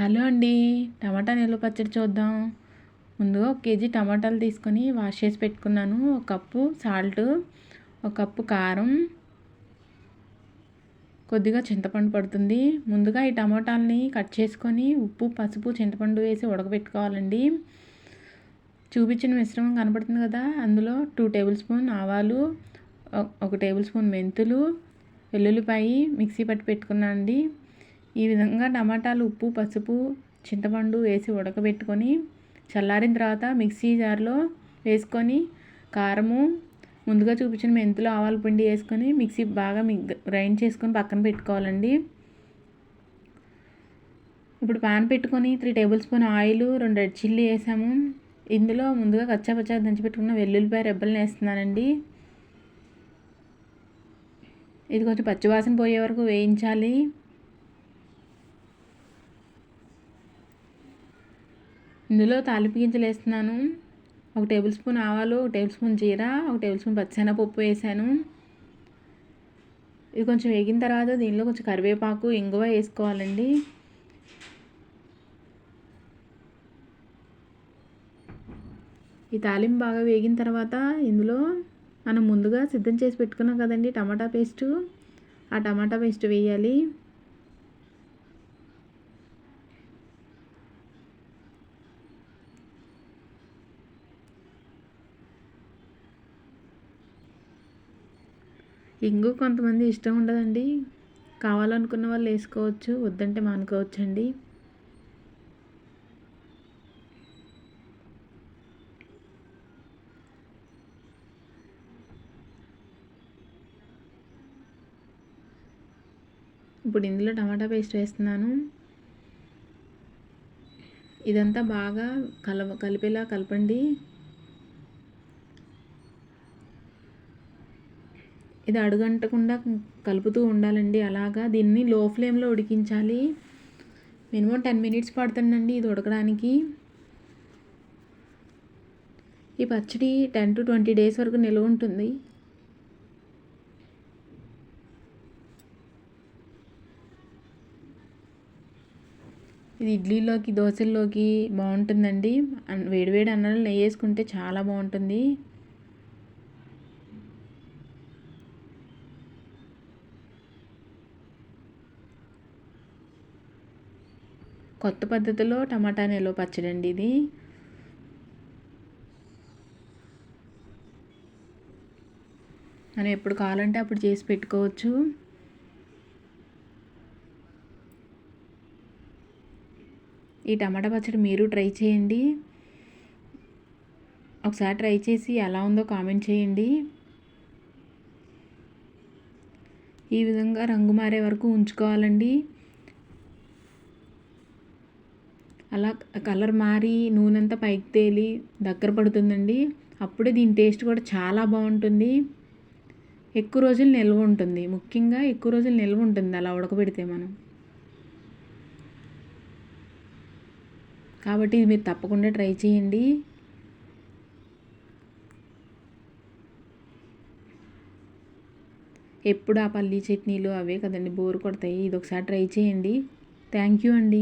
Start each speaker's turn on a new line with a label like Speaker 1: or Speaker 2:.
Speaker 1: Hello అండి. టమాటా నిల్వ పచ్చడి చూద్దాం. ముందుగా ఒక కేజీ టమాటాలు తీసుకొని వాష్ చేసి పెట్టుకున్నాను. ఒక కప్పు సాల్ట్ ఒక కప్పు కారం కొద్దిగా చింతపండు పడుతుంది. ముందుగా ఈ టమాటాలని కట్ చేసుకొని ఉప్పు పసుపు చింతపండు వేసి ఉడకబెట్టుకోవాలండి. చూపించిన మిశ్రమం కనపడుతుంది కదా. అందులో టూ టేబుల్ స్పూన్ ఆవాలు ఒక టేబుల్ స్పూన్ మెంతులు వెల్లుల్లిపాయి మిక్సీ పట్టి పెట్టుకున్నాను అండి ఈ విధంగా టమాటాలు ఉప్పు పసుపు చింతపండు వేసి ఉడకబెట్టుకొని చల్లారిన తర్వాత మిక్సీ జార్లో వేసుకొని కారము ముందుగా చూపించిన మెంతులు ఆవాల పిండి వేసుకొని మిక్సీ బాగా గ్రైండ్ చేసుకొని పక్కన పెట్టుకోవాలండి. ఇప్పుడు పాన్ పెట్టుకొని త్రీ టేబుల్ స్పూన్ ఆయిల్ రెండు రెడ్ చిల్లీ వేసాము. ఇందులో ముందుగా కచ్చా పచ్చా దంచి పెట్టుకున్న వెల్లుల్లిపాయ రెబ్బలను వేస్తున్నానండి. ఇది కొంచెం పచ్చివాసన పోయే వరకు వేయించాలి. ఇందులో తాలింపు గింజలు వేస్తున్నాను. ఒక టేబుల్ స్పూన్ ఆవాలు ఒక టేబుల్ స్పూన్ జీర ఒక టేబుల్ స్పూన్ పచ్చెనపప్పు వేసాను. ఇది కొంచెం వేగిన తర్వాత దీనిలో కొంచెం కరివేపాకు ఇంగువ వేసుకోవాలండి. ఈ తాలింపు బాగా వేగిన తర్వాత ఇందులో మనం ముందుగా సిద్ధం చేసి పెట్టుకున్నాం కదండి టమాటా పేస్టు. ఆ టమాటా పేస్ట్ వేయాలి. ఇంగు కొంతమంది ఇష్టం ఉండదండి. కావాలనుకున్న వాళ్ళు వేసుకోవచ్చు వద్దంటే మానుకోవచ్చండి. ఇప్పుడు ఇందులో టమాటా పేస్ట్ వేస్తున్నాను. ఇదంతా బాగా కలవ కలిపేలా కలపండి. ఇది అడుగంటకుండా కలుపుతూ ఉండాలండి. అలాగా దీన్ని లో ఫ్లేమ్లో ఉడికించాలి. మినిమం టెన్ మినిట్స్ పడుతుందండి ఇది ఉడకడానికి. ఈ పచ్చడి టెన్ టు ట్వంటీ డేస్ వరకు నిల్వ ఉంటుంది. ఇది ఇడ్లీలోకి దోశల్లోకి బాగుంటుందండి. వేడివేడి అన్నాలు నెయ్యి వేసుకుంటే చాలా బాగుంటుంది. కొత్త పద్ధతిలో టమాటా నిల్వ పచ్చడి అండి ఇది? మనం ఎప్పుడు కావాలంటే అప్పుడు చేసి పెట్టుకోవచ్చు. ఈ టమాటా పచ్చడి మీరు ట్రై చేయండి. ఒకసారి ట్రై చేసి ఎలా ఉందో కామెంట్ చేయండి. ఈ విధంగా రంగు మారే వరకు ఉంచుకోవాలండి. అలా కలర్ మారి నూనె అంతా పైకి తేలి దగ్గర పడుతుందండి. అప్పుడే దీని టేస్ట్ కూడా చాలా బాగుంటుంది. ఎక్కువ రోజులు నిల్వ ఉంటుంది. ముఖ్యంగా ఎక్కువ రోజులు నిల్వ ఉంటుంది అలా ఉడకబెడితే మనం. కాబట్టి ఇది మీరు తప్పకుండా ట్రై చేయండి. ఎప్పుడు ఆ పల్లీ చట్నీలు అవే కదండి బోరు కొడతాయి. ఇది ఒకసారి ట్రై చేయండి. థ్యాంక్ యూ అండి.